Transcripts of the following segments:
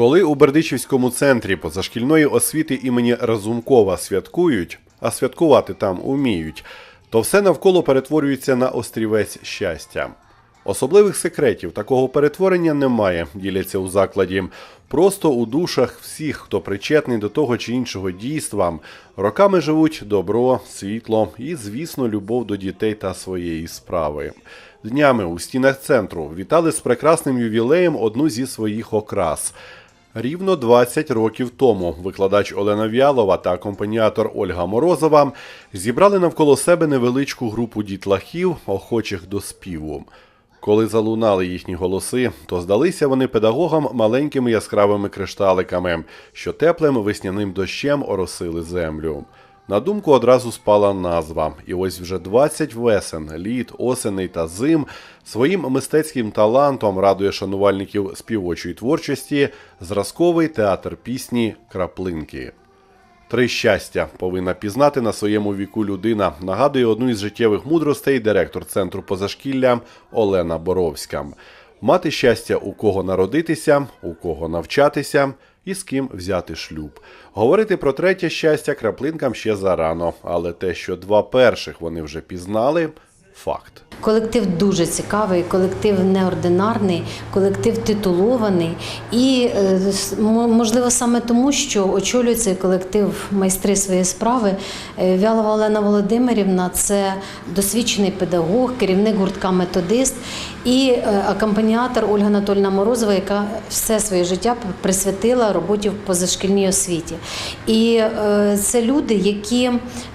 Коли у Бердичівському центрі позашкільної освіти імені Разумкова святкують, а святкувати там уміють, то все навколо перетворюється на острівець щастя. Особливих секретів такого перетворення немає, діляться у закладі. Просто у душах всіх, хто причетний до того чи іншого дійства, роками живуть добро, світло і, звісно, любов до дітей та своєї справи. Днями у стінах центру вітали з прекрасним ювілеєм одну зі своїх окрас. Рівно 20 років тому викладач Олена Вялова та акомпаніатор Ольга Морозова зібрали навколо себе невеличку групу дітлахів, охочих до співу. Коли залунали їхні голоси, то здалися вони педагогам маленькими яскравими кришталиками, що теплим весняним дощем оросили землю. На думку одразу спала назва, і ось вже 20 весен, літ, осеней та зим своїм мистецьким талантом радує шанувальників співочої творчості зразковий театр пісні Краплинки. Три щастя повинна пізнати на своєму віку людина, нагадує одну із життєвих мудростей директор центру позашкілля Олена Боровська. Мати щастя, у кого народитися, у кого навчатися і з ким взяти шлюб. Говорити про третє щастя краплинкам ще зарано, але те, що два перших вони вже пізнали, факт. Колектив дуже цікавий, колектив неординарний, колектив титулований. І е, можливо саме тому, що очолює цей колектив майстри своєї справи. Е, Вялова Олена Володимирівна це досвідчений педагог, керівник гуртка методист і е, акомпаніатор Ольга Анатольна Морозова, яка все своє життя присвятила роботі в позашкільній освіті. І це люди, які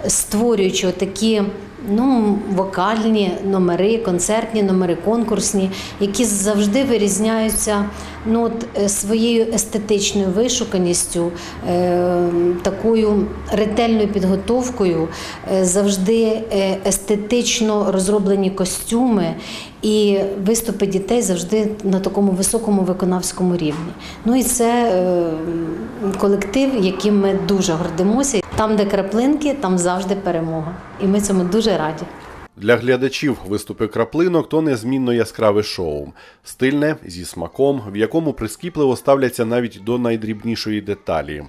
створюючи такі ну, вокальні номери, концертні номери, конкурсні, які завжди вирізняються ну, от, е, своєю естетичною вишуканістю, е, такою ретельною підготовкою, е, завжди е, естетично розроблені костюми. І виступи дітей завжди на такому високому виконавському рівні. Ну і це е, колектив, яким ми дуже гордимося. Там, де краплинки, там завжди перемога. І ми цьому дуже раді. Для глядачів виступи краплинок то незмінно яскраве шоу, стильне зі смаком, в якому прискіпливо ставляться навіть до найдрібнішої деталі.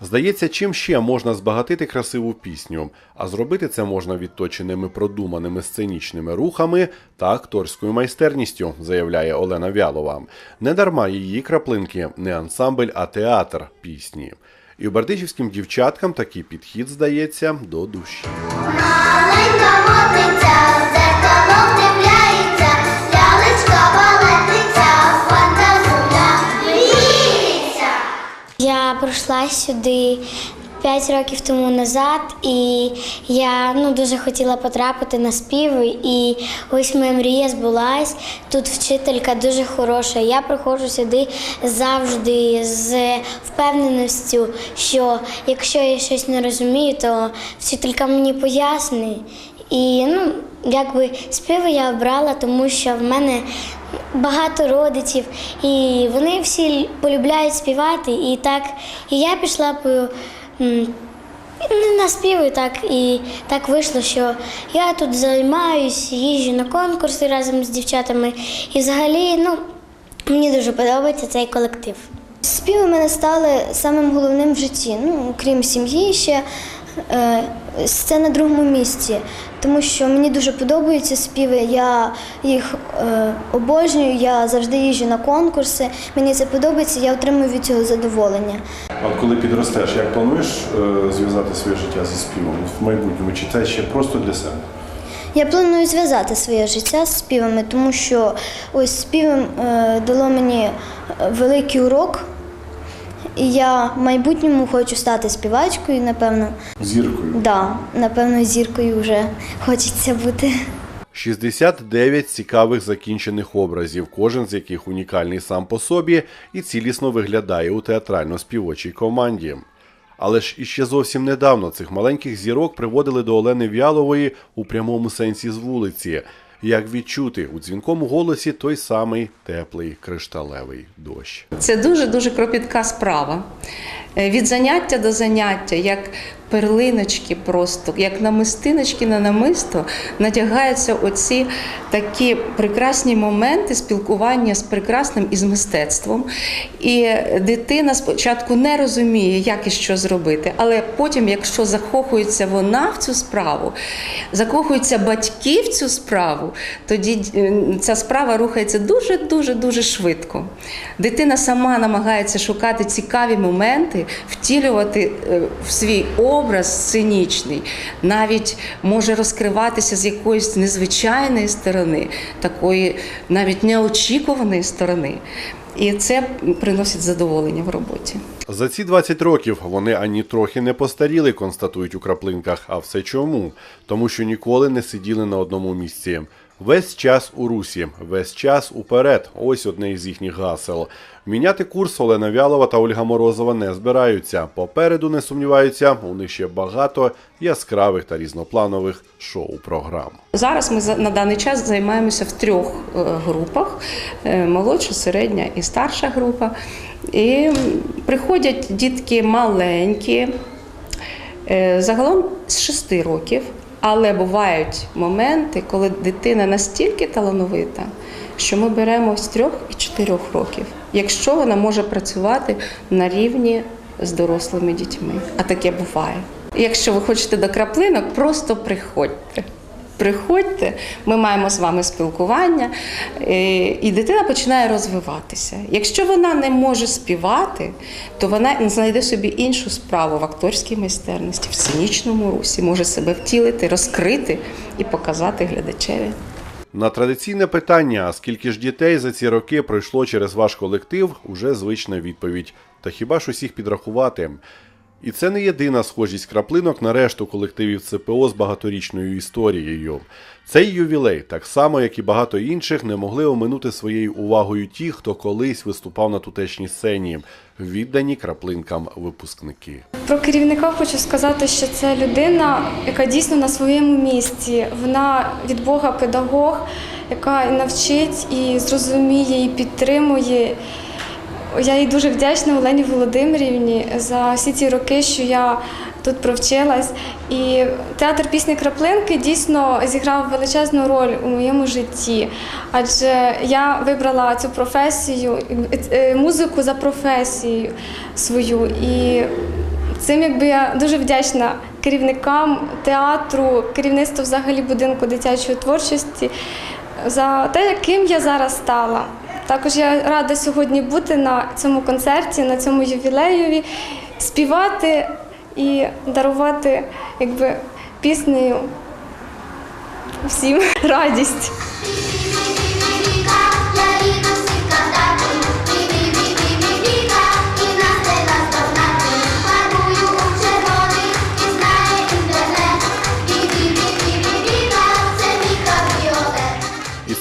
Здається, чим ще можна збагатити красиву пісню, а зробити це можна відточеними продуманими сценічними рухами та акторською майстерністю, заявляє Олена Вялова. Недарма її краплинки не ансамбль, а театр пісні. І бердичівським дівчаткам такий підхід здається до душі. Маленька вдивляється, фантазуля мріється. Я прийшла сюди 5 років тому назад, і я ну, дуже хотіла потрапити на співи. І ось моя мрія збулась. Тут вчителька дуже хороша. Я приходжу сюди завжди з впевненістю, що якщо я щось не розумію, то вчителька мені пояснить. І ну, якби співи я обрала, тому що в мене багато родичів, і вони всі полюбляють співати. І так, і я пішла по на співи, так і так вийшло, що я тут займаюсь, їжджу на конкурси разом з дівчатами. І взагалі, ну, мені дуже подобається цей колектив. Співи мене стали самим головним в житті. Ну, крім сім'ї, ще е, це на другому місці, тому що мені дуже подобаються співи. Я їх е, обожнюю, я завжди їжджу на конкурси. Мені це подобається, я отримую від цього задоволення. От коли підростеш, як плануєш е, зв'язати своє життя зі співом в майбутньому? Чи це ще просто для себе? Я планую зв'язати своє життя з співами, тому що ось співом е, дало мені великий урок. І я в майбутньому хочу стати співачкою, напевно. Зіркою. Да, напевно, зіркою вже хочеться бути. 69 цікавих закінчених образів, кожен з яких унікальний сам по собі і цілісно виглядає у театрально-співочій команді. Але ж іще зовсім недавно цих маленьких зірок приводили до Олени Вялової у прямому сенсі з вулиці. Як відчути у дзвінкому голосі той самий теплий кришталевий дощ. Це дуже дуже кропітка справа. Е, Від заняття до заняття, як перлиночки просто, як намистиночки на намисто, надягаються оці такі прекрасні моменти спілкування з прекрасним і з мистецтвом. І дитина спочатку не розуміє, як і що зробити, але потім, якщо закохується вона в цю справу, закохуються батьки в цю справу, тоді е, ця справа рухається дуже дуже дуже швидко. Дитина сама намагається шукати цікаві моменти, втілювати е, в свій образ сценічний, навіть може розкриватися з якоїсь незвичайної сторони, такої навіть неочікуваної сторони. І це приносить задоволення в роботі. За ці 20 років вони ані трохи не постаріли, констатують у краплинках. А все чому? Тому що ніколи не сиділи на одному місці. Весь час у русі, весь час уперед. Ось одне із їхніх гасел. Міняти курс Олена Вялова та Ольга Морозова не збираються. Попереду не сумніваються, у них ще багато яскравих та різнопланових шоу-програм. Зараз ми на даний час займаємося в трьох е, групах: е, молодша, середня і старша група. І приходять дітки маленькі, е, загалом з 6 років. Але бувають моменти, коли дитина настільки талановита, що ми беремо з трьох і чотирьох років, якщо вона може працювати на рівні з дорослими дітьми. А таке буває. Якщо ви хочете до краплинок, просто приходьте. Приходьте, ми маємо з вами спілкування, е, і дитина починає розвиватися. Якщо вона не може співати, то вона знайде собі іншу справу в акторській майстерності, в сценічному русі, може себе втілити, розкрити і показати глядачеві. На традиційне питання, скільки ж дітей за ці роки пройшло через ваш колектив, уже звична відповідь. Та хіба ж усіх підрахувати? І це не єдина схожість краплинок на решту колективів ЦПО з багаторічною історією. Цей ювілей, так само як і багато інших, не могли оминути своєю увагою ті, хто колись виступав на тутешній сцені, віддані краплинкам випускники. Про керівника хочу сказати, що це людина, яка дійсно на своєму місці. Вона від Бога педагог, яка навчить, і зрозуміє, і підтримує. Я їй дуже вдячна Олені Володимирівні за всі ці роки, що я тут провчилась. І театр пісні краплинки дійсно зіграв величезну роль у моєму житті, адже я вибрала цю професію, е, музику за професією свою. І Цим якби я дуже вдячна керівникам театру, керівництву взагалі будинку дитячої творчості за те, яким я зараз стала. Також я рада сьогодні бути на цьому концерті, на цьому ювілеєві, співати і дарувати якби, піснею всім радість.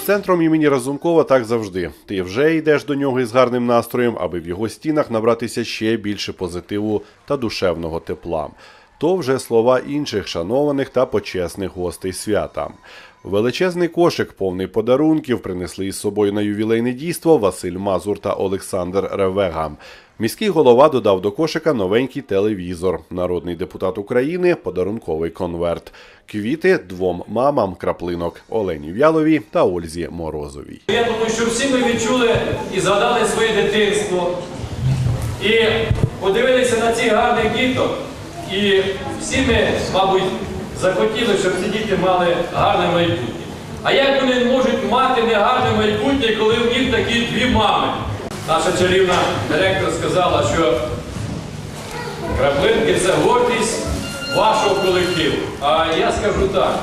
Центром імені Разумкова так завжди. Ти вже йдеш до нього із гарним настроєм, аби в його стінах набратися ще більше позитиву та душевного тепла. То вже слова інших шанованих та почесних гостей свята. Величезний кошик, повний подарунків, принесли із собою на ювілейне дійство Василь Мазур та Олександр Ревега. Міський голова додав до кошика новенький телевізор. Народний депутат України подарунковий конверт. Квіти двом мамам краплинок Олені В'яловій та Ользі Морозовій. Я думаю, що всі ми відчули і згадали своє дитинство, і подивилися на цих гарних діток. І всі ми, мабуть, захотіли, щоб ці діти мали гарне майбутнє. А як вони можуть мати негарне майбутнє, коли в них такі дві мами? Наша чарівна директор сказала, що краплинки це гордість вашого колективу. А я скажу так.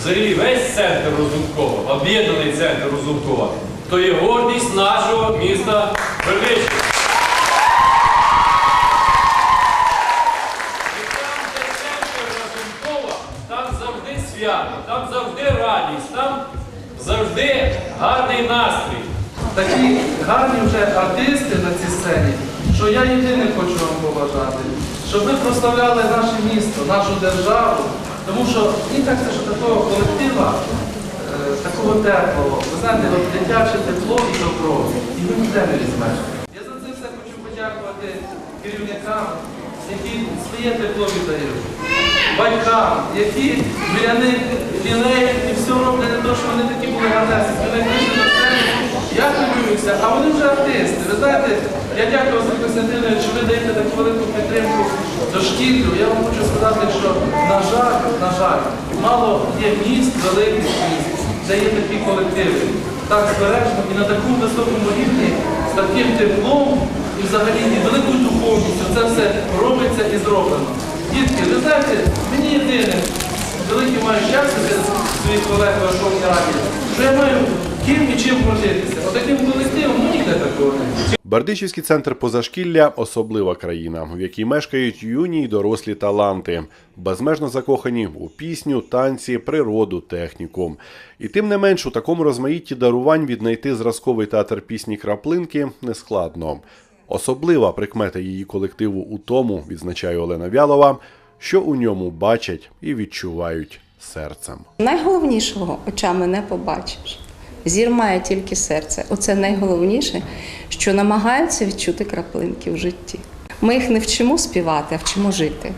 Взагалі весь центр Розумкова, об'єднаний центр Розумкова, то є гордість нашого міста Бердичева. Там, завжди радість, там завжди гарний настрій. Такі гарні вже артисти на цій сцені, що я єдине хочу вам побажати, щоб ви прославляли наше місто, нашу державу, тому що мені так що такого колектива, е, такого теплого, ви знаєте, дитяче тепло і добро, і ви ніде не візьмете. Я за це все хочу подякувати керівникам, які своє тепло віддають. Батькам, які біля них лілеють і все роблять для того, щоб вони такі були гарнесні. Вони вийшли на сцену, я хвилююся, а вони вже артисти. Ви знаєте, я дякую Василь Костянтинович, що ви даєте таку велику підтримку дошкіллю. Я вам хочу сказати, що на жаль, на жаль, мало є міст, великих міст, де є такі колективи. Так збережно і на такому високому рівні, з таким теплом і взагалі великою духовністю це все робиться і зроблено. Дітки, ви знаєте, мені єдине, велике маю щастя серед своїх колег в Верховній Раді, що я маю ким і чим гордитися. Отаким колективом, ну ніде такого немає. Бердичівський центр позашкілля особлива країна, в якій мешкають юні й дорослі таланти, безмежно закохані у пісню, танці, природу, техніку. І тим не менш у такому розмаїтті дарувань віднайти зразковий театр пісні краплинки нескладно. Особлива прикмета її колективу у тому, відзначає Олена Вялова, що у ньому бачать і відчувають серцем. Найголовнішого очами не побачиш. Зір має тільки серце. Оце найголовніше, що намагаються відчути краплинки в житті. Ми їх не вчимо співати, а вчимо жити.